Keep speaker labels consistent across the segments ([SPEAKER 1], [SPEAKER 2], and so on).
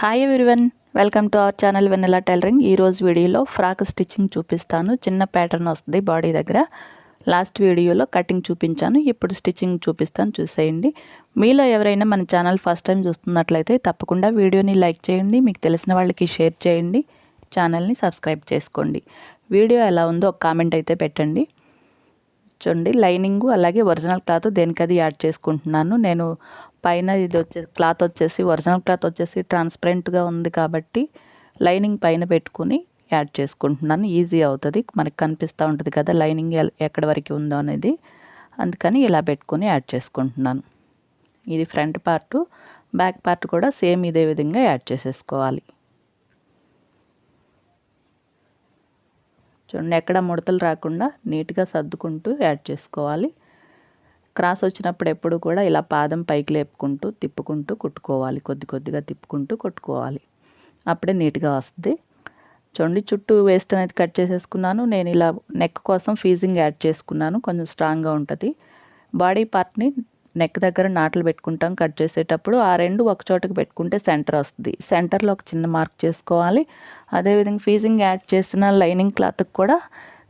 [SPEAKER 1] Hi everyone welcome to our channel Vennela tailoring ఈరోజు వీడియోలో frock stitching చూపిస్తాను. చిన్న ప్యాటర్న్ వస్తుంది బాడీ దగ్గర. లాస్ట్ వీడియోలో కటింగ్ చూపించాను. ఇప్పుడు స్టిచ్చింగ్ చూపిస్తాను చూసేయండి. మీలో ఎవరైనా మన ఛానల్ ఫస్ట్ టైం చూస్తున్నట్లయితే తప్పకుండా వీడియోని లైక్ చేయండి. మీకు తెలిసిన వాళ్ళకి షేర్ చేయండి. ఛానల్ని సబ్స్క్రైబ్ చేసుకోండి. వీడియో ఎలా ఉందో ఒక కామెంట్ అయితే పెట్టండి. చూడండి లైనింగ్ అలాగే ఒరిజినల్ క్లాత్ దేనికది యాడ్ చేసుకుంటున్నాను. నేను పైన ఇది వచ్చే క్లాత్ వచ్చేసి ఒరిజినల్ క్లాత్ వచ్చేసి ట్రాన్స్పరెంట్గా ఉంది కాబట్టి లైనింగ్ పైన పెట్టుకుని యాడ్ చేసుకుంటున్నాను. ఈజీ అవుతుంది. మనకి కనిపిస్తూ ఉంటుంది కదా లైనింగ్ ఎక్కడి వరకు ఉందో అనేది. అందుకని ఇలా పెట్టుకొని యాడ్ చేసుకుంటున్నాను. ఇది ఫ్రంట్ పార్ట్ బ్యాక్ పార్ట్ కూడా సేమ్ ఇదే విధంగా యాడ్ చేసేసుకోవాలి. చూడండి ఎక్కడ ముడతలు రాకుండా నీట్గా సర్దుకుంటూ యాడ్ చేసుకోవాలి. క్రాస్ వచ్చినప్పుడు ఎప్పుడు కూడా ఇలా పాదం పైకి లేపుకుంటూ తిప్పుకుంటూ కుట్టుకోవాలి. కొద్ది కొద్దిగా తిప్పుకుంటూ కుట్టుకోవాలి. అప్పుడే నీట్గా వస్తుంది. చూడండి చుట్టూ వేస్ట్ అనేది కట్ చేసేసుకున్నాను. నేను ఇలా నెక్ కోసం ఫీజింగ్ యాడ్ చేసుకున్నాను. కొంచెం స్ట్రాంగ్గా ఉంటుంది. బాడీ పార్ట్ని నెక్ దగ్గర నాట్లు పెట్టుకుంటాం. కట్ చేసేటప్పుడు ఆ రెండు ఒక చోటకి పెట్టుకుంటే సెంటర్ వస్తుంది. సెంటర్లో ఒక చిన్న మార్క్ చేసుకోవాలి. అదేవిధంగా ఫీజింగ్ యాడ్ చేసిన లైనింగ్ క్లాత్కి కూడా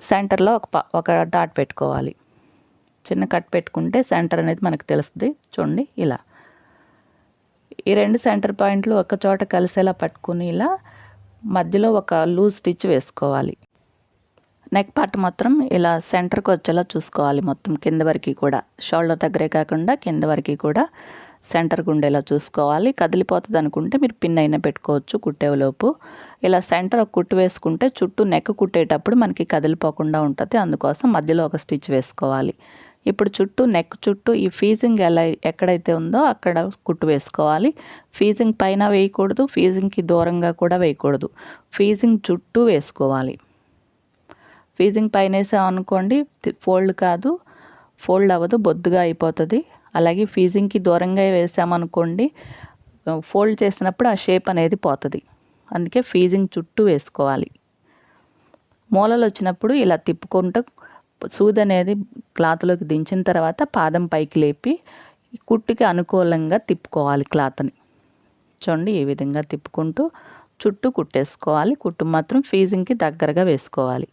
[SPEAKER 1] సెంటర్లో ఒక ఒక డాట్ పెట్టుకోవాలి. చిన్న కట్ పెట్టుకుంటే సెంటర్ అనేది మనకు తెలుస్తుంది. చూడండి ఇలా. ఈ రెండు సెంటర్ పాయింట్లు ఒక చోట కలిసేలా పట్టుకుని ఇలా మధ్యలో ఒక లూజ్ స్టిచ్ వేసుకోవాలి. నెక్ పార్ట్ మాత్రం ఇలా సెంటర్కి వచ్చేలా చూసుకోవాలి మొత్తం కింద వరకు కూడా. షోల్డర్ దగ్గరే కాకుండా కింద వరకు కూడా సెంటర్కి ఉండేలా చూసుకోవాలి. కదిలిపోతుంది అనుకుంటే మీరు పిన్ అయినా పెట్టుకోవచ్చు కుట్టేలోపు ఇలా సెంటర్ ఒక కుట్టు వేసుకుంటే చుట్టూ నెక్ కుట్టేటప్పుడు మనకి కదిలిపోకుండా ఉంటుంది. అందుకోసం మధ్యలో ఒక స్టిచ్ వేసుకోవాలి. ఇప్పుడు చుట్టూ నెక్ చుట్టూ ఈ ఫీజింగ్ ఎలా ఎక్కడైతే ఉందో అక్కడ కుట్టు వేసుకోవాలి. ఫీజింగ్ పైన వేయకూడదు ఫీజింగ్కి దూరంగా కూడా వేయకూడదు. ఫీజింగ్ చుట్టూ వేసుకోవాలి. ఫీజింగ్ పైన వేసామనుకోండి ఫోల్డ్ కాదు ఫోల్డ్ అవ్వదు బొద్దుగా అయిపోతుంది. అలాగే ఫీజింగ్కి దూరంగా వేసామనుకోండి ఫోల్డ్ చేసినప్పుడు ఆ షేప్ అనేది పోతుంది. అందుకే ఫీజింగ్ చుట్టూ వేసుకోవాలి. మూలలు వచ్చినప్పుడు ఇలా తిప్పుకుంటూ సూది అనేది క్లాత్లోకి దించిన తర్వాత పాదం పైకి లేపి కుట్టుకి అనుకూలంగా తిప్పుకోవాలి క్లాత్ని. చూడండి ఈ విధంగా తిప్పుకుంటూ చుట్టూ కుట్టేసుకోవాలి. కుట్టు మాత్రం ఫీజింగ్కి దగ్గరగా వేసుకోవాలి.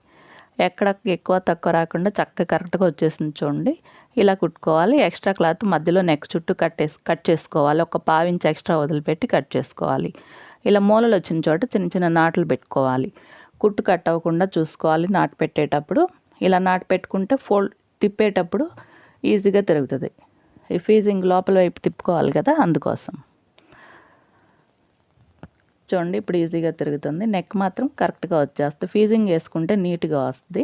[SPEAKER 1] ఎక్కడ ఎక్కువ తక్కువ రాకుండా చక్కగా కరెక్ట్గా వచ్చేసింది చూడండి. ఇలా కుట్టుకోవాలి. ఎక్స్ట్రా క్లాత్ మధ్యలో నెక్ చుట్టూ కట్టేసి కట్ చేసుకోవాలి. ఒక పావించి ఎక్స్ట్రా వదిలిపెట్టి కట్ చేసుకోవాలి. ఇలా మూలలు వచ్చిన చోట చిన్న చిన్న నాట్లు పెట్టుకోవాలి. కుట్టు కట్ అవ్వకుండా చూసుకోవాలి. నాటు పెట్టేటప్పుడు ఇలా నాటు పెట్టుకుంటే ఫోల్డ్ తిప్పేటప్పుడు ఈజీగా తిరుగుతుంది. ఈ ఫీజింగ్ లోపల వైపు తిప్పుకోవాలి కదా అందుకోసం. చూడండి ఇప్పుడు ఈజీగా తిరుగుతుంది. నెక్ మాత్రం కరెక్ట్గా వచ్చేస్తుంది. ఫీజింగ్ వేసుకుంటే నీట్గా వస్తుంది.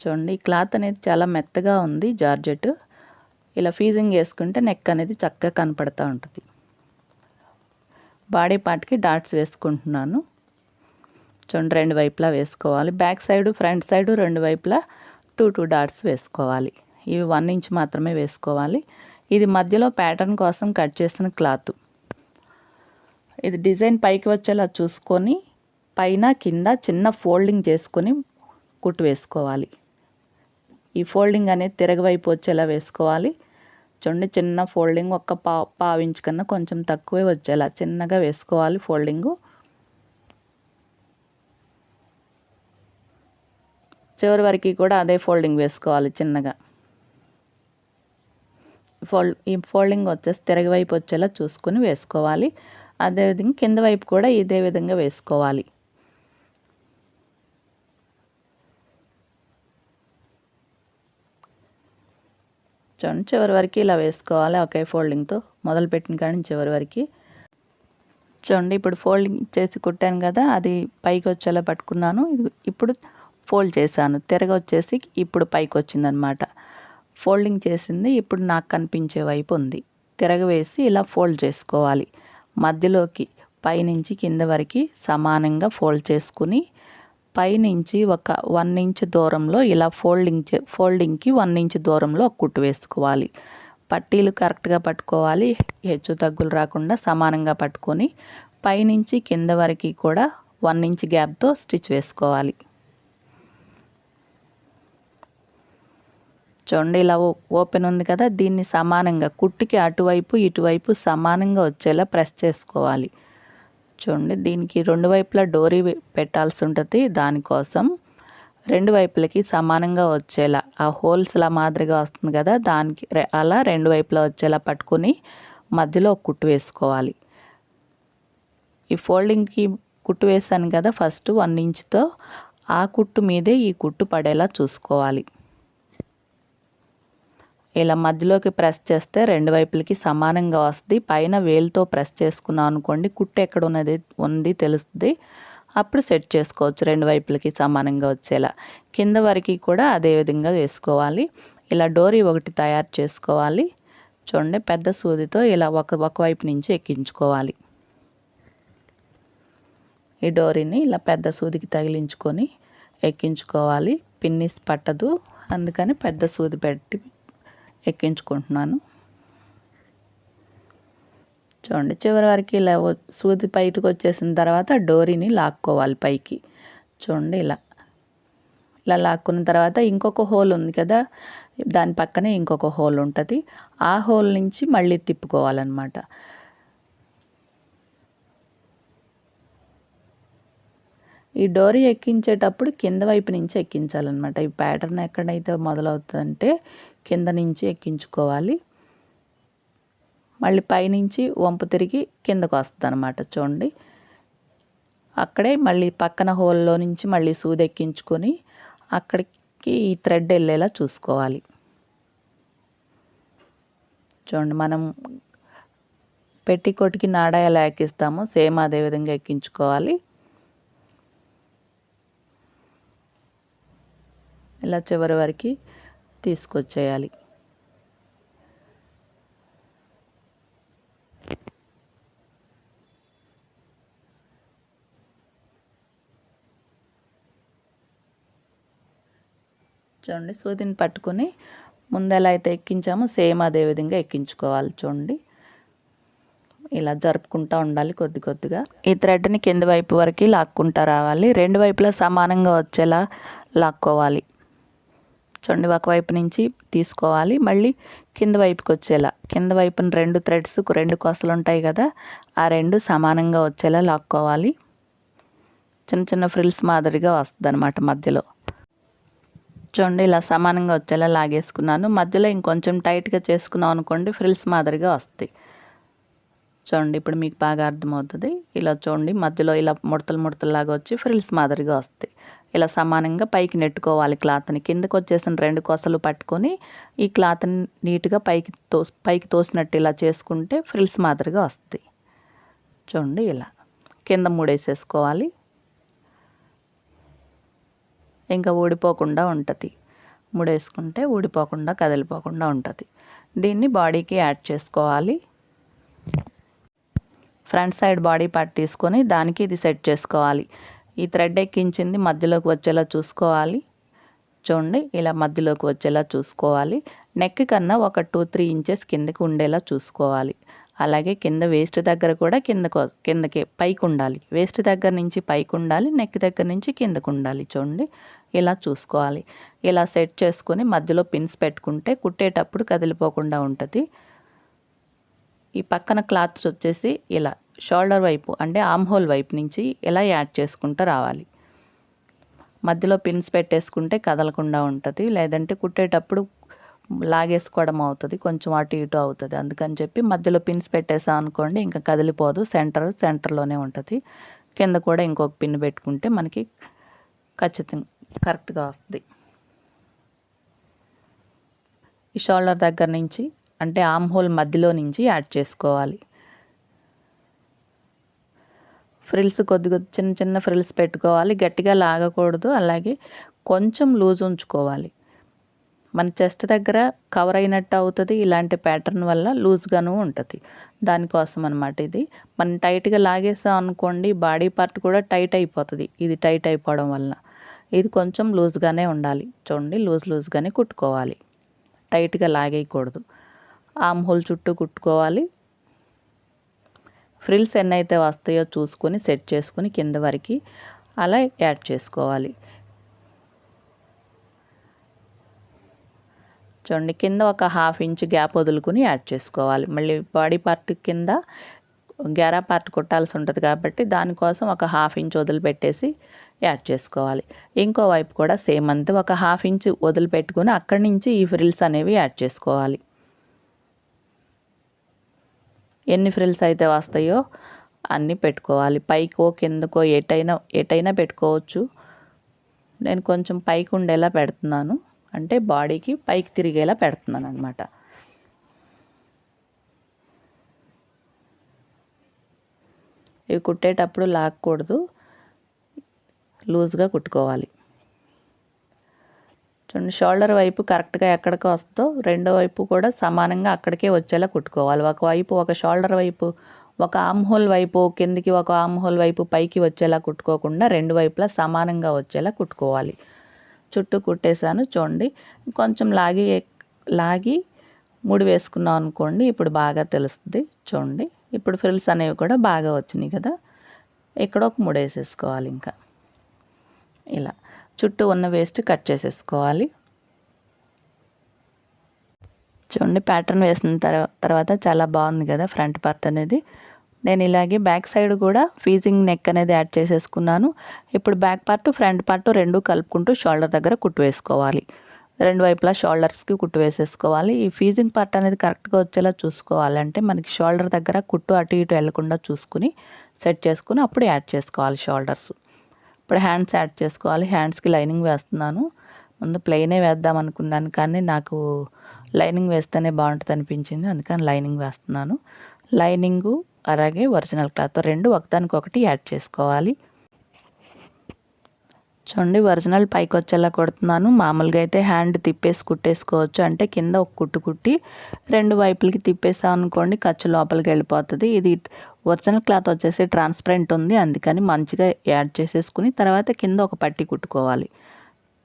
[SPEAKER 1] చూడండి ఈ క్లాత్ అనేది చాలా మెత్తగా ఉంది జార్జెట్. ఇలా ఫీజింగ్ వేసుకుంటే నెక్ అనేది చక్కగా కనపడుతూ ఉంటుంది. బాడీ పార్ట్కి డాట్స్ వేసుకుంటున్నాను. చూడండి రెండు వైపులా వేసుకోవాలి. బ్యాక్ సైడ్ ఫ్రంట్ సైడ్ రెండు వైపులా టూ టూ డాట్స్ వేసుకోవాలి. ఇవి వన్ ఇంచ్ మాత్రమే వేసుకోవాలి. ఇది మధ్యలో ప్యాటర్న్ కోసం కట్ చేసిన క్లాత్. ఇది డిజైన్ పైకి వచ్చేలా చూసుకొని పైన కింద చిన్న ఫోల్డింగ్ చేసుకొని కుట్టు వేసుకోవాలి. ఈ ఫోల్డింగ్ అనేది తిరగవైపు వచ్చేలా వేసుకోవాలి. చూడండి చిన్న ఫోల్డింగ్ ఒక్క పా పావించు కన్నా కొంచెం తక్కువే వచ్చేలా చిన్నగా వేసుకోవాలి ఫోల్డింగు. చివరి వరకు కూడా అదే ఫోల్డింగ్ వేసుకోవాలి చిన్నగా. ఫోల్డ్ ఈ ఫోల్డింగ్ వచ్చేసి తిరగ వైపు వచ్చేలా చూసుకొని వేసుకోవాలి. అదేవిధంగా కింద వైపు కూడా ఇదే విధంగా వేసుకోవాలి. చూడండి చివరి వరకు ఇలా వేసుకోవాలి ఒకే ఫోల్డింగ్తో. మొదలుపెట్టిన కానీ చివరి వరకు. చూడండి ఇప్పుడు ఫోల్డింగ్ చేసి కుట్టాను కదా అది పైకి వచ్చేలా పట్టుకున్నాను. ఇప్పుడు ఫోల్డ్ చేశాను. తిరగ వచ్చేసి ఇప్పుడు పైకి వచ్చిందనమాట ఫోల్డింగ్ చేసింది ఇప్పుడు నాకు కనిపించే వైపు ఉంది. తిరగవేసి ఇలా ఫోల్డ్ చేసుకోవాలి. మధ్యలోకి పైనుంచి కింద వరకు సమానంగా ఫోల్డ్ చేసుకుని పైనుంచి ఒక వన్ ఇంచ్ దూరంలో ఇలా ఫోల్డింగ్ ఫోల్డింగ్కి వన్ ఇంచ్ దూరంలో ఒక కుట్టు వేసుకోవాలి. పట్టీలు కరెక్ట్గా పట్టుకోవాలి. హెచ్చు తగ్గులు రాకుండా సమానంగా పట్టుకొని పైనుంచి కింద వరకు కూడా వన్ ఇంచ్ గ్యాప్తో స్టిచ్ వేసుకోవాలి. చూడండి ఇలా ఓపెన్ ఉంది కదా దీన్ని సమానంగా కుట్టుకి అటువైపు ఇటువైపు సమానంగా వచ్చేలా ప్రెస్ చేసుకోవాలి. చూడండి దీనికి రెండు వైపులా డోరీ పెట్టాల్సి ఉంటుంది దానికోసం. రెండు వైపులకి సమానంగా వచ్చేలా ఆ హోల్స్లా మాదిరిగా వస్తుంది కదా దానికి అలా రెండు వైపులా వచ్చేలా పట్టుకొని మధ్యలో కుట్టు వేసుకోవాలి. ఈ ఫోల్డింగ్కి కుట్టు వేసాను కదా ఫస్ట్ వన్ ఇంచ్తో ఆ కుట్టు మీదే ఈ కుట్టు పడేలా చూసుకోవాలి. ఇలా మధ్యలోకి ప్రెస్ చేస్తే రెండు వైపులకి సమానంగా వస్తుంది. పైన వేలుతో ప్రెస్ చేసుకున్నాం అనుకోండి కుట్టు ఎక్కడ ఉన్నది ఉంది తెలుస్తుంది. అప్పుడు సెట్ చేసుకోవచ్చు. రెండు వైపులకి సమానంగా వచ్చేలా. కింద వరకు కూడా అదే విధంగా వేసుకోవాలి. ఇలా డోరీ ఒకటి తయారు చేసుకోవాలి. చూడండి పెద్ద సూదితో ఇలా ఒక ఒకవైపు నుంచి ఎక్కించుకోవాలి. ఈ డోరీని ఇలా పెద్ద సూదికి తగిలించుకొని ఎక్కించుకోవాలి. పిన్నిస్ పట్టదు. అందుకని పెద్ద సూది పెట్టి ఎక్కించుకుంటున్నాను. చూడండి చివరి వరకు ఇలా సూది బయటకు వచ్చేసిన తర్వాత డోరీని లాక్కోవాలి పైకి. చూడండి ఇలా. ఇలా లాక్కున్న తర్వాత ఇంకొక హోల్ ఉంది కదా దాని పక్కనే ఇంకొక హోల్ ఉంటుంది. ఆ హోల్ నుంచి మళ్ళీ తిప్పుకోవాలన్నమాట. ఈ డోరీ ఎక్కించేటప్పుడు కింద వైపు నుంచి ఎక్కించాలన్నమాట. ఈ ప్యాటర్న్ ఎక్కడైతే మొదలవుతుందంటే కింద నుంచి ఎక్కించుకోవాలి. మళ్ళీ పైనుంచి వంపు తిరిగి కిందకు వస్తుంది అనమాట చూడండి. అక్కడే మళ్ళీ పక్కన హోల్లో నుంచి మళ్ళీ సూది ఎక్కించుకొని అక్కడికి ఈ థ్రెడ్ వెళ్ళేలా చూసుకోవాలి. చూడండి మనం పెట్టికొట్టికి నాడా ఎలా ఎక్కిస్తామో సేమ్ అదే విధంగా ఎక్కించుకోవాలి. ఇలా చివరి వరకు తీసుకొచ్చేయాలి. చూడండి సూదిని పట్టుకొని ముందెలా అయితే ఎక్కించామో సేమ్ అదే విధంగా ఎక్కించుకోవాలి చూడండి. ఇలా జరుపుకుంటూ ఉండాలి కొద్ది కొద్దిగా. ఈ థ్రెడ్ని కింద వైపు వరకు లాక్కుంటూ రావాలి. రెండు వైపులా సమానంగా వచ్చేలా లాక్కోవాలి. చూడండి ఒకవైపు నుంచి తీసుకోవాలి. మళ్ళీ కింద వైపుకి వచ్చేలా. కింద వైపున రెండు థ్రెడ్స్ రెండు కొసలు ఉంటాయి కదా ఆ రెండు సమానంగా వచ్చేలా లాక్కోవాలి. చిన్న చిన్న ఫ్రిల్స్ మాదిరిగా వస్తుంది అనమాట మధ్యలో. చూడండి ఇలా సమానంగా వచ్చేలా లాగేసుకున్నాను. మధ్యలో ఇంకొంచెం టైట్గా చేసుకున్నాం అనుకోండి ఫ్రిల్స్ మాదిరిగా వస్తాయి. చూడండి ఇప్పుడు మీకు బాగా అర్థమవుతుంది. ఇలా చూడండి మధ్యలో ఇలా ముడతలు ముడతలు లాగా వచ్చి ఫ్రిల్స్ మాదిరిగా వస్తాయి. ఇలా సమానంగా పైకి నెట్టుకోవాలి క్లాత్ని. కిందకు వచ్చేసిన రెండు కొసలు పట్టుకొని ఈ క్లాత్ని నీట్గా పైకి తో పైకి తోసినట్టు ఇలా చేసుకుంటే ఫ్రిల్స్ మాదిరిగా వస్తుంది చూడండి ఇలా. కింద మూడేసేసుకోవాలి. ఇంకా ఊడిపోకుండా ఉంటుంది. ముడేసుకుంటే ఊడిపోకుండా కదిలిపోకుండా ఉంటుంది. దీన్ని బాడీకి యాడ్ చేసుకోవాలి. ఫ్రంట్ సైడ్ బాడీ పార్ట్ తీసుకొని దానికి ఇది సెట్ చేసుకోవాలి. ఈ థ్రెడ్ ఎక్కించింది మధ్యలోకి వచ్చేలా చూసుకోవాలి. చూడండి ఇలా మధ్యలోకి వచ్చేలా చూసుకోవాలి. నెక్ కన్నా ఒక టూ త్రీ ఇంచెస్ కిందకి ఉండేలా చూసుకోవాలి. అలాగే కింద వేస్ట్ దగ్గర కూడా కిందకు కిందకి పైకి ఉండాలి. వేస్ట్ దగ్గర నుంచి పైకి ఉండాలి నెక్ దగ్గర నుంచి కిందకు ఉండాలి. చూడండి ఇలా చూసుకోవాలి. ఇలా సెట్ చేసుకుని మధ్యలో పిన్స్ పెట్టుకుంటే కుట్టేటప్పుడు కదిలిపోకుండా ఉంటుంది. ఈ పక్కన క్లాత్స్ వచ్చేసి ఇలా షోల్డర్ వైపు అంటే ఆమ్ హోల్ వైపు నుంచి ఇలా యాడ్ చేసుకుంటూ రావాలి? మధ్యలో పిన్స్ పెట్టేసుకుంటే కదలకుండా ఉంటుంది లేదంటే కుట్టేటప్పుడు లాగేసుకోవడం అవుతుంది కొంచెం అటు ఇటు అవుతుంది. అందుకని చెప్పి మధ్యలో పిన్స్ పెట్టేసా అనుకోండి ఇంకా కదిలిపోదు సెంటర్ సెంటర్లోనే ఉంటుంది. కింద కూడా ఇంకొక పిన్ పెట్టుకుంటే మనకి ఖచ్చితంగా కరెక్ట్గా వస్తుంది. ఈ షోల్డర్ దగ్గర నుంచి అంటే ఆమ్ హోల్ మధ్యలో నుంచి యాడ్ చేసుకోవాలి. ఫ్రిల్స్ కొద్దిగా చిన్న చిన్న ఫ్రిల్స్ పెట్టుకోవాలి. గట్టిగా లాగకూడదు. అలాగే కొంచెం లూజ్ ఉంచుకోవాలి. మన చెస్ట్ దగ్గర కవర్ అయినట్టు అవుతుంది. ఇలాంటి ప్యాటర్న్ వల్ల లూజ్గాను ఉంటుంది. దానికోసం అనమాట ఇది. మనం టైట్గా లాగేసాం అనుకోండి బాడీ పార్ట్ కూడా టైట్ అయిపోతుంది. ఇది టైట్ అయిపోవడం వల్ల. ఇది కొంచెం లూజ్గానే ఉండాలి. చూడండి లూజ్ లూజ్గానే కుట్టుకోవాలి. టైట్గా లాగేయకూడదు. ఆమ్ హోల్ చుట్టూ కుట్టుకోవాలి. ఫ్రిల్స్ ఎన్నైతే వస్తాయో చూసుకొని సెట్ చేసుకొని కింద వరకు అలా యాడ్ చేసుకోవాలి. చూడండి కింద ఒక హాఫ్ ఇంచ్ గ్యాప్ వదులుకుని యాడ్ చేసుకోవాలి. మళ్ళీ బాడీ పార్ట్ కింద గ్యారా పార్ట్ కొట్టాల్సి ఉంటుంది కాబట్టి దానికోసం ఒక హాఫ్ ఇంచ్ వదిలిపెట్టేసి యాడ్ చేసుకోవాలి. ఇంకో వైపు కూడా సేమ్ అంతే ఒక హాఫ్ ఇంచ్ వదిలిపెట్టుకుని అక్కడి నుంచి ఈ ఫ్రిల్స్ అనేవి యాడ్ చేసుకోవాలి. ఎన్ని ఫ్రిల్స్ అయితే వస్తాయో అన్నీ పెట్టుకోవాలి. పైకో కిందకో ఎటైనా ఎటైనా పెట్టుకోవచ్చు. నేను కొంచెం పైకి ఉండేలా పెడుతున్నాను. అంటే బాడీకి పైకి తిరిగేలా పెడుతున్నాను అనమాట ఇవి కుట్టేటప్పుడు లాక్కూడదు లూజ్గా కుట్టుకోవాలి. చూడండి షోల్డర్ వైపు కరెక్ట్గా ఎక్కడికి వస్తుందో రెండో వైపు కూడా సమానంగా అక్కడికే వచ్చేలా కుట్టుకోవాలి. ఒకవైపు ఒక షోల్డర్ వైపు ఒక ఆమ్ హోల్ వైపు కిందికి ఒక ఆమ్ హోల్ వైపు పైకి వచ్చేలా కుట్టుకోకుండా రెండు వైపులా సమానంగా వచ్చేలా కుట్టుకోవాలి. చుట్టూ కుట్టేశాను చూడండి. కొంచెం లాగి లాగి ముడి వేసుకున్నాం అనుకోండి ఇప్పుడు బాగా తెలుస్తుంది చూడండి. ఇప్పుడు ఫ్రిల్స్ అనేవి కూడా బాగా వచ్చినాయి కదా. ఇక్కడ ఒక ముడి వేసేసుకోవాలి ఇంకా. ఇలా. చుట్టూ ఉన్న వేస్ట్ కట్ చేసేసుకోవాలి. చూడండి ప్యాటర్న్ వేసిన తర్వాత చాలా బాగుంది కదా ఫ్రంట్ పార్ట్ అనేది. నేను ఇలాగే బ్యాక్ సైడ్ కూడా ఫీజింగ్ నెక్ అనేది యాడ్ చేసేసుకున్నాను. ఇప్పుడు బ్యాక్ పార్ట్ ఫ్రంట్ పార్ట్ రెండు కలుపుకుంటూ షోల్డర్ దగ్గర కుట్టు వేసుకోవాలి. రెండు వైపులా షోల్డర్స్కి కుట్టు వేసేసుకోవాలి. ఈ ఫీజింగ్ పార్ట్ అనేది కరెక్ట్గా వచ్చేలా చూసుకోవాలంటే మనకి షోల్డర్ దగ్గర కుట్టు అటు ఇటు వెళ్ళకుండా చూసుకుని సెట్ చేసుకుని అప్పుడు యాడ్ చేసుకోవాలి షోల్డర్స్ ఇప్పుడు హ్యాండ్స్ యాడ్ చేసుకోవాలి. హ్యాండ్స్కి లైనింగ్ వేస్తున్నాను. ముందు ప్లెయినే వేద్దాం అనుకున్నాను కానీ నాకు లైనింగ్ వేస్తేనే బాగుంటుంది అనిపించింది. అందుకని లైనింగ్ వేస్తున్నాను. లైనింగు అలాగే ఒరిజినల్ క్లాత్ రెండు ఒకదానికొకటి యాడ్ చేసుకోవాలి. చూడండి ఒరిజినల్ పైకి వచ్చేలా కొడుతున్నాను. మామూలుగా అయితే హ్యాండ్ తిప్పేసి కుట్టేసుకోవచ్చు. అంటే కింద ఒక కుట్టు కుట్టి రెండు వైపులకి తిప్పేసాం అనుకోండి ఖర్చు లోపలికి వెళ్ళిపోతుంది. ఇది ఒరిజినల్ క్లాత్ వచ్చేసి ట్రాన్స్పరెంట్ ఉంది. అందుకని మంచిగా యాడ్ చేసేసుకుని తర్వాత కింద ఒక పట్టి కుట్టుకోవాలి.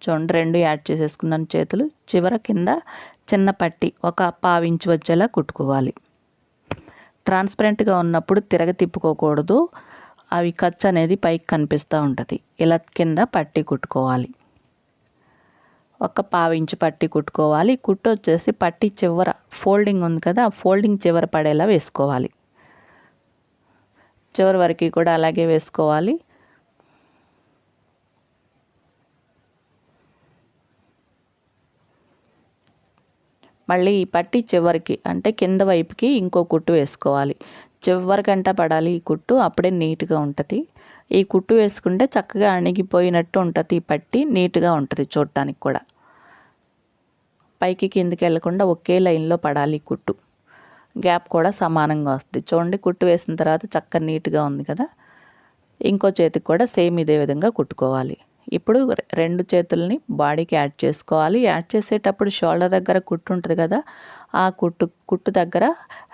[SPEAKER 1] చూడండి రెండు యాడ్ చేసేసుకున్నాను చేతులు. చివర కింద చిన్న పట్టి ఒక పావించి వచ్చేలా కుట్టుకోవాలి. ట్రాన్స్పరెంట్గా ఉన్నప్పుడు తిరగ తిప్పుకోకూడదు. అవి ఖర్చు అనేది పైకి కనిపిస్తూ ఉంటుంది. ఇలా కింద పట్టి కుట్టుకోవాలి. ఒక పావించి పట్టి కుట్టుకోవాలి. కుట్టు వచ్చేసి పట్టి చివర ఫోల్డింగ్ ఉంది కదా ఆ ఫోల్డింగ్ చివర పడేలా వేసుకోవాలి. చివరి వరకు కూడా అలాగే వేసుకోవాలి. మళ్ళీ ఈ పట్టి చివరికి అంటే కింద వైపుకి ఇంకో కుట్టు వేసుకోవాలి. చివరికంట పడాలి ఈ కుట్టు అప్పుడే నీట్గా ఉంటుంది. ఈ కుట్టు వేసుకుంటే చక్కగా అణిగిపోయినట్టు ఉంటుంది ఈ పట్టి నీట్గా ఉంటుంది చూడటానికి కూడా. పైకి కిందికి వెళ్ళకుండా ఒకే లైన్లో పడాలి ఈ కుట్టు. గ్యాప్ కూడా సమానంగా వస్తుంది. చూడండి కుట్టు వేసిన తర్వాత చక్కగా నీట్గా ఉంది కదా. ఇంకో చేతికి కూడా సేమ్ ఇదే విధంగా కుట్టుకోవాలి. ఇప్పుడు రెండు చేతుల్ని బాడీకి యాడ్ చేసుకోవాలి. యాడ్ చేసేటప్పుడు షోల్డర్ దగ్గర కుట్టు ఉంటుంది కదా ఆ కుట్టు కుట్టు దగ్గర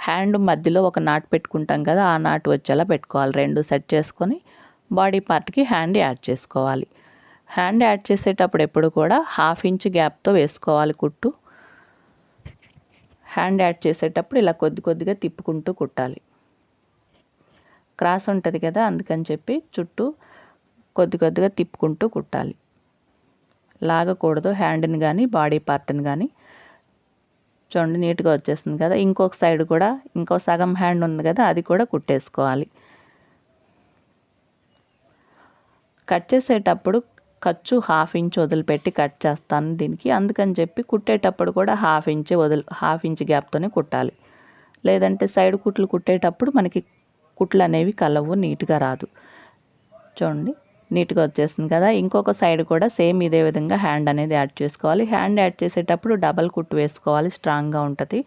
[SPEAKER 1] హ్యాండ్ మధ్యలో ఒక నాటు పెట్టుకుంటాం కదా ఆ నాటు వచ్చేలా పెట్టుకోవాలి. రెండు సెట్ చేసుకొని బాడీ పార్ట్కి హ్యాండ్ యాడ్ చేసుకోవాలి. హ్యాండ్ యాడ్ చేసేటప్పుడు ఎప్పుడు కూడా హాఫ్ ఇంచ్ గ్యాప్తో వేసుకోవాలి కుట్టు. హ్యాండ్ యాడ్ చేసేటప్పుడు ఇలా కొద్ది కొద్దిగా తిప్పుకుంటూ కుట్టాలి. క్రాస్ ఉంటుంది కదా అందుకని చెప్పి చుట్టూ కొద్ది కొద్దిగా తిప్పుకుంటూ కుట్టాలి. లాగకూడదు హ్యాండ్ని కానీ బాడీ పార్ట్ని కానీ చూడండి నీట్గా వచ్చేసింది కదా. ఇంకొక సైడ్ కూడా ఇంకో సగం హ్యాండ్ ఉంది కదా అది కూడా కుట్టేసుకోవాలి. కట్ చేసేటప్పుడు ఖర్చు హాఫ్ ఇంచ్ వదిలిపెట్టి కట్ చేస్తాను దీనికి. అందుకని చెప్పి కుట్టేటప్పుడు కూడా హాఫ్ ఇంచ్ వదిలి హాఫ్ ఇంచ్ గ్యాప్తోనే కుట్టాలి. లేదంటే సైడ్ కుట్లు కుట్టేటప్పుడు మనకి కుట్లు అనేవి కలవు నీట్గా రాదు. చూడండి. నీట్గా వచ్చేసింది కదా. ఇంకొక సైడ్ కూడా సేమ్ ఇదే విధంగా హ్యాండ్ అనేది యాడ్ చేసుకోవాలి. హ్యాండ్ యాడ్ చేసేటప్పుడు డబల్ కుట్టు వేసుకోవాలి. స్ట్రాంగ్గా ఉంటుంది.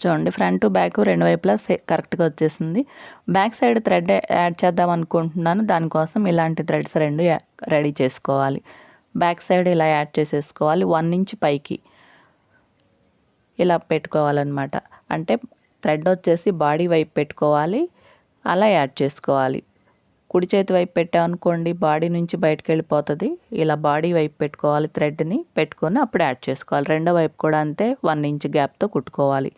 [SPEAKER 1] చూడండి ఫ్రంట్ బ్యాక్ రెండు వైపులా కరెక్ట్గా వచ్చేసింది. బ్యాక్ సైడ్ థ్రెడ్ యాడ్ చేద్దాం అనుకుంటున్నాను. దానికోసం ఇలాంటి థ్రెడ్స్ రెండు రెడీ చేసుకోవాలి. బ్యాక్ సైడ్ ఇలా యాడ్ చేసేసుకోవాలి. వన్ ఇంచ్ పైకి ఇలా పెట్టుకోవాలన్నమాట. అంటే థ్రెడ్ వచ్చేసి బాడీ వైపు పెట్టుకోవాలి. అలా యాడ్ చేసుకోవాలి. కుడి చేతి వైపు పెట్టామనుకోండి బాడీ నుంచి బయటకు వెళ్ళిపోతుంది. ఇలా బాడీ వైపు పెట్టుకోవాలి థ్రెడ్ని పెట్టుకొని అప్పుడు యాడ్ చేసుకోవాలి. రెండో వైపు కూడా అంతే వన్ ఇంచ్ గ్యాప్తో కుట్టుకోవాలి.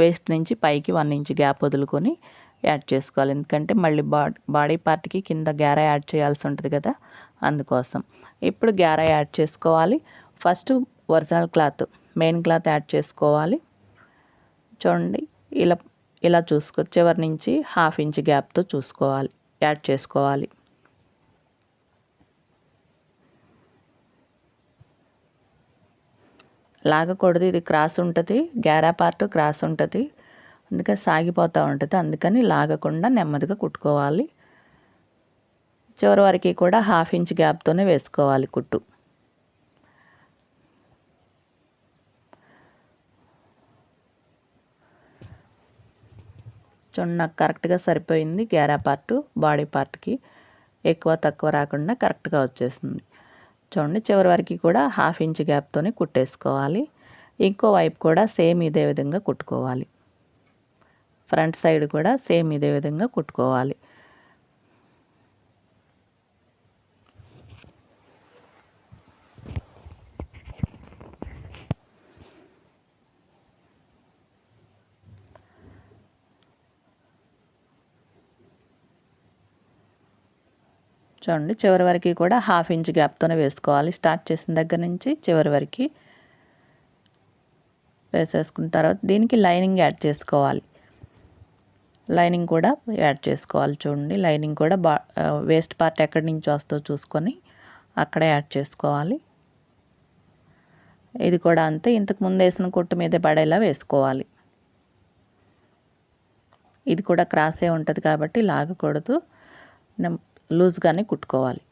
[SPEAKER 1] వేస్ట్ నుంచి పైకి వన్ ఇంచ్ గ్యాప్ వదులుకొని యాడ్ చేసుకోవాలి. ఎందుకంటే మళ్ళీ బాడీ బాడీ పార్ట్కి కింద గ్యారా యాడ్ చేయాల్సి ఉంటుంది కదా అందుకోసం. ఇప్పుడు గ్యారా యాడ్ చేసుకోవాలి. First original cloth main cloth add చేసుకోవాలి. చూడండి ఇలా ఇలా చూసుకో చివరి నుంచి హాఫ్ ఇంచ్ గ్యాప్తో చూసుకోవాలి. యాడ్ చేసుకోవాలి. లాగకూడదు ఇది క్రాస్ ఉంటుంది గ్యారా పార్ట్ క్రాస్ ఉంటుంది అందుకే సాగిపోతూ ఉంటుంది అందుకని లాగకుండా నెమ్మదిగా కుట్టుకోవాలి. చివరి వరకు కూడా హాఫ్ ఇంచ్ గ్యాప్తోనే వేసుకోవాలి కుట్టు. చూడండి నాకు కరెక్ట్గా సరిపోయింది గ్యారా పార్ట్ బాడీ పార్ట్కి. ఎక్కువ తక్కువ రాకుండా కరెక్ట్గా వచ్చేసింది. చూడండి చివరి వరకు కూడా హాఫ్ ఇంచ్ గ్యాప్తోనే కుట్టేసుకోవాలి. ఇంకో వైపు కూడా సేమ్ ఇదే విధంగా కుట్టుకోవాలి. ఫ్రంట్ సైడ్ కూడా సేమ్ ఇదే విధంగా కుట్టుకోవాలి. చూడండి చివరి వరకు కూడా హాఫ్ ఇంచ్ గ్యాప్తోనే వేసుకోవాలి. స్టార్ట్ చేసిన దగ్గర నుంచి చివరి వరకు వేసేసుకున్న తర్వాత దీనికి లైనింగ్ యాడ్ చేసుకోవాలి. లైనింగ్ కూడా యాడ్ చేసుకోవాలి చూడండి. లైనింగ్ కూడా బా వేస్ట్ పార్ట్ ఎక్కడి నుంచి వస్తుందో చూసుకొని అక్కడే యాడ్ చేసుకోవాలి. ఇది కూడా అంతే. ఇంతకు ముందు వేసిన కొట్టు మీద పడేలా వేసుకోవాలి. ఇది కూడా క్రాసే ఉంటుంది కాబట్టి లాగకూడదు. లూజ్గానే కుట్టుకోవాలి.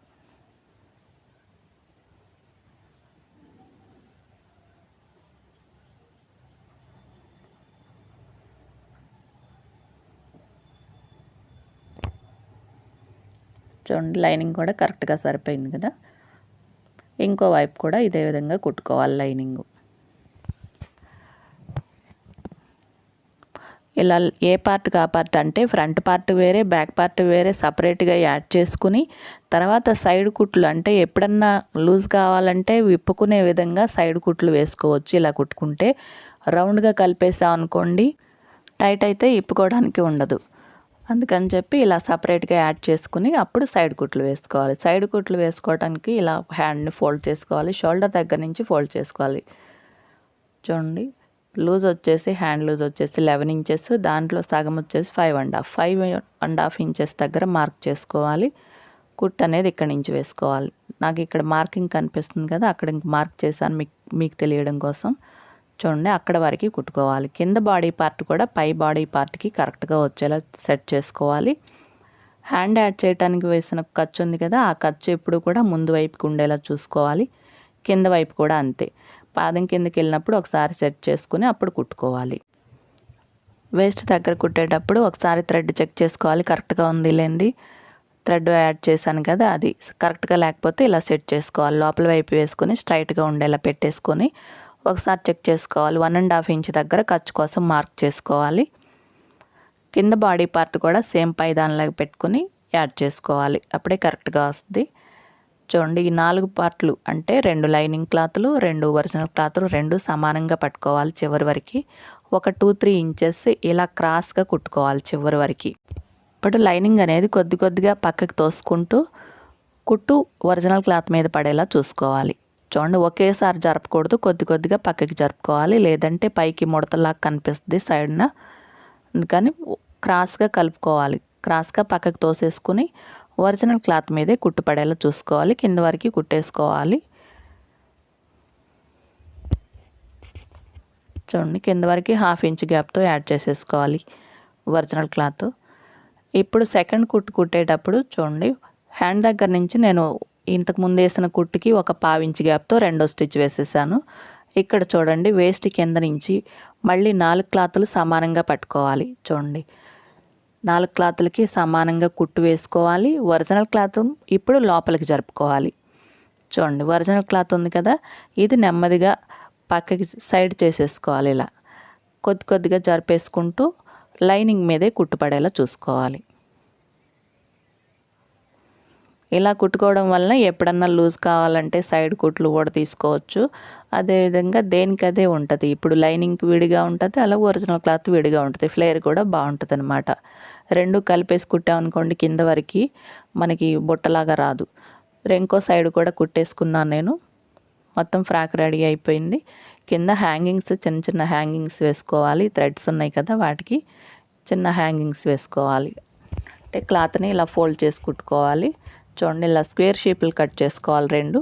[SPEAKER 1] చూడండి లైనింగ్ కూడా కరెక్ట్గా సరిపోయింది కదా. ఇంకో వైపు కూడా ఇదే విధంగా కుట్టుకోవాలి లైనింగ్. ఇలా ఏ పార్ట్ ఆ పార్ట్ అంటే ఫ్రంట్ పార్ట్ వేరే బ్యాక్ పార్ట్ వేరే సపరేట్గా యాడ్ చేసుకుని తర్వాత సైడ్ కుట్లు అంటే ఎప్పుడన్నా లూజ్ కావాలంటే విప్పుకునే విధంగా సైడ్ కుట్లు వేసుకోవచ్చు. ఇలా కుట్టుకుంటే రౌండ్గా కలిపేసాం అనుకోండి టైట్ అయితే ఇప్పుకోవడానికి ఉండదు. అందుకని చెప్పి ఇలా సపరేట్గా యాడ్ చేసుకుని అప్పుడు సైడ్ కుట్లు వేసుకోవాలి. సైడ్ కుట్లు వేసుకోవడానికి ఇలా హ్యాండ్ని ఫోల్డ్ చేసుకోవాలి. షోల్డర్ దగ్గర నుంచి ఫోల్డ్ చేసుకోవాలి. చూడండి. లూజ్ వచ్చేసి హ్యాండ్ లూజ్ వచ్చేసి లెవెన్ ఇంచెస్ దాంట్లో సగం వచ్చేసి five and half five and half inches దగ్గర మార్క్ చేసుకోవాలి. కుట్ అనేది ఇక్కడ నుంచి వేసుకోవాలి. నాకు ఇక్కడ మార్కింగ్ కనిపిస్తుంది కదా అక్కడ మార్క్ చేశాను మీకు మీకు తెలియడం కోసం. చూడండి అక్కడ వరకు కుట్టుకోవాలి. కింద బాడీ పార్ట్ కూడా పై బాడీ పార్ట్కి కరెక్ట్గా వచ్చేలా సెట్ చేసుకోవాలి. హ్యాండ్ యాడ్ చేయడానికి వేసిన ఖర్చు ఉంది కదా ఆ ఖర్చు ఎప్పుడు కూడా ముందు వైపుకి ఉండేలా చూసుకోవాలి. కింద వైపు కూడా అంతే. పాదం కిందకి వెళ్ళినప్పుడు ఒకసారి సెట్ చేసుకుని అప్పుడు కుట్టుకోవాలి. వేస్ట్ దగ్గర కుట్టేటప్పుడు ఒకసారి థ్రెడ్ చెక్ చేసుకోవాలి. కరెక్ట్గా ఉంది లేనిది థ్రెడ్ యాడ్ చేశాను కదా అది. కరెక్ట్గా లేకపోతే ఇలా సెట్ చేసుకోవాలి. లోపల వైపు వేసుకొని స్ట్రైట్గా ఉండేలా పెట్టేసుకొని ఒకసారి చెక్ చేసుకోవాలి. వన్ అండ్ హాఫ్ ఇంచ్ దగ్గర ఖర్చు కోసం మార్క్ చేసుకోవాలి. కింద బాడీ పార్ట్ కూడా సేమ్ పైదానిలాగా పెట్టుకుని యాడ్ చేసుకోవాలి. అప్పుడే కరెక్ట్గా వస్తుంది. చూడండి ఈ నాలుగు పార్ట్లు అంటే రెండు లైనింగ్ క్లాత్లు రెండు ఒరిజినల్ క్లాత్లు రెండు సమానంగా పట్టుకోవాలి చివరి వరకు. ఒక టూ త్రీ ఇంచెస్ ఇలా క్రాస్గా కుట్టుకోవాలి చివరి వరకు. ఇప్పుడు లైనింగ్ అనేది కొద్ది కొద్దిగా పక్కకి తోసుకుంటూ కుట్టు ఒరిజినల్ క్లాత్ మీద పడేలా చూసుకోవాలి. చూడండి ఒకేసారి జరపకూడదు కొద్ది కొద్దిగా పక్కకి జరుపుకోవాలి. లేదంటే పైకి ముడతలాగా కనిపిస్తుంది సైడ్న. అందుకని క్రాస్గా కలుపుకోవాలి. క్రాస్గా పక్కకి తోసేసుకుని ఒరిజినల్ క్లాత్ మీదే కుట్టు పడేలా చూసుకోవాలి. కింద వరకు కుట్టేసుకోవాలి. చూడండి కింద వరకు హాఫ్ ఇంచ్ గ్యాప్తో యాడ్ చేసేసుకోవాలి ఒరిజినల్ క్లాత్. ఇప్పుడు సెకండ్ కుట్టు కుట్టేటప్పుడు చూడండి హ్యాండ్ దగ్గర నుంచి నేను ఇంతకు ముందు వేసిన కుట్టుకి ఒక పావించి గ్యాప్తో రెండో స్టిచ్ వేసేసాను. ఇక్కడ చూడండి వేస్ట్ కింద నుంచి మళ్ళీ నాలుగు క్లాతులు సమానంగా పట్టుకోవాలి. చూడండి నాలుగు క్లాతులకి సమానంగా కుట్టు వేసుకోవాలి. ఒరిజినల్ క్లాత్ ఇప్పుడు లోపలికి జరుపుకోవాలి. చూడండి ఒరిజినల్ క్లాత్ ఉంది కదా ఇది నెమ్మదిగా పక్కకి సైడ్ చేసేసుకోవాలి ఇలా. కొద్ది కొద్దిగా జరిపేసుకుంటూ లైనింగ్ మీదే కుట్టుపడేలా చూసుకోవాలి. ఇలా కుట్టుకోవడం వలన ఎప్పుడన్నా లూజ్ కావాలంటే సైడ్ కుట్లు కూడా తీసుకోవచ్చు. అదేవిధంగా దేనికదే ఉంటుంది. ఇప్పుడు లైనింగ్ విడిగా ఉంటుంది అలా ఒరిజినల్ క్లాత్ విడిగా ఉంటుంది. ఫ్లేర్ కూడా బాగుంటుంది అనమాట రెండు కలిపేసి కుట్టామనుకోండి కింద వరకు మనకి బుట్టలాగా రాదు. రెంకో సైడ్ కూడా కుట్టేసుకున్నాను నేను. మొత్తం ఫ్రాక్ రెడీ అయిపోయింది. కింద హ్యాంగింగ్స్ చిన్న చిన్న హ్యాంగింగ్స్ వేసుకోవాలి. థ్రెడ్స్ ఉన్నాయి కదా వాటికి చిన్న హ్యాంగింగ్స్ వేసుకోవాలి. అంటే క్లాత్ని ఇలా ఫోల్డ్ చేసి కుట్టుకోవాలి. చూడండి ఇలా స్క్వేర్ షేపులు కట్ చేసుకోవాలి రెండు.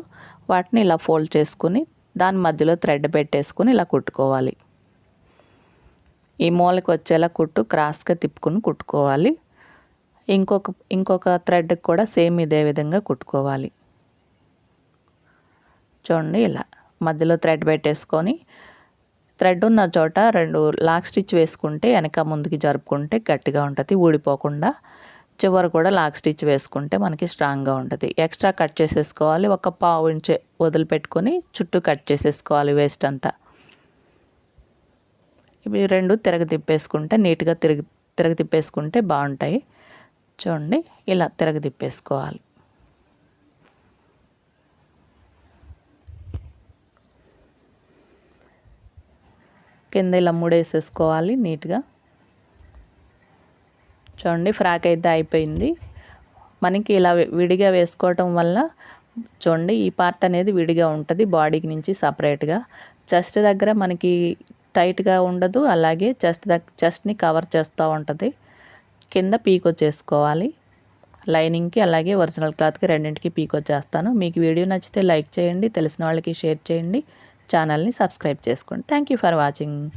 [SPEAKER 1] వాటిని ఇలా ఫోల్డ్ చేసుకుని దాని మధ్యలో థ్రెడ్ పెట్టేసుకుని ఇలా కుట్టుకోవాలి. ఈ మూలకి వచ్చేలా కుట్టు క్రాస్గా తిప్పుకుని కుట్టుకోవాలి. ఇంకొక ఇంకొక థ్రెడ్కి కూడా సేమ్ ఇదే విధంగా కుట్టుకోవాలి. చూడండి ఇలా మధ్యలో థ్రెడ్ పెట్టేసుకొని థ్రెడ్ ఉన్న చోట రెండు లాక్ స్టిచ్ వేసుకుంటే వెనక ముందుకి జరుపుకుంటే గట్టిగా ఉంటుంది ఊడిపోకుండా. చివరి కూడా లాక్ స్టిచ్ వేసుకుంటే మనకి స్ట్రాంగ్గా ఉంటుంది. ఎక్స్ట్రా కట్ చేసేసుకోవాలి. ఒక పావు ఇంచ్ వదిలిపెట్టుకొని చుట్టూ కట్ చేసేసుకోవాలి వేస్ట్ అంతా. ఇవి రెండు తిరగ తిప్పేసుకుంటే నీట్గా తిరిగి తిరగ తిప్పేసుకుంటే బాగుంటాయి. చూడండి ఇలా తిరగ తిప్పేసుకోవాలి. కింద ఇలా ముడేసేసుకోవాలి నీట్గా. చూడండి ఫ్రాక్ అయితే అయిపోయింది. మనకి ఇలా విడిగా వేసుకోవటం వల్ల చూడండి ఈ పార్ట్ అనేది విడిగా ఉంటుంది బాడీకి నుంచి సపరేట్గా. చెస్ట్ దగ్గర మనకి టైట్గా ఉండదు అలాగే చెస్ట్ దగ్గర చెస్ట్ని కవర్ చేస్తూ ఉంటుంది. కింద పీకో చేసుకోవాలి లైనింగ్కి అలాగే ఒరిజినల్ క్లాత్కి రెండింటికి పీకో చేస్తాను మీకు వీడియో నచ్చితే లైక్ చేయండి తెలిసిన వాళ్ళకి షేర్ చేయండి ఛానల్ని సబ్స్క్రైబ్ చేసుకోండి. Thank you for watching.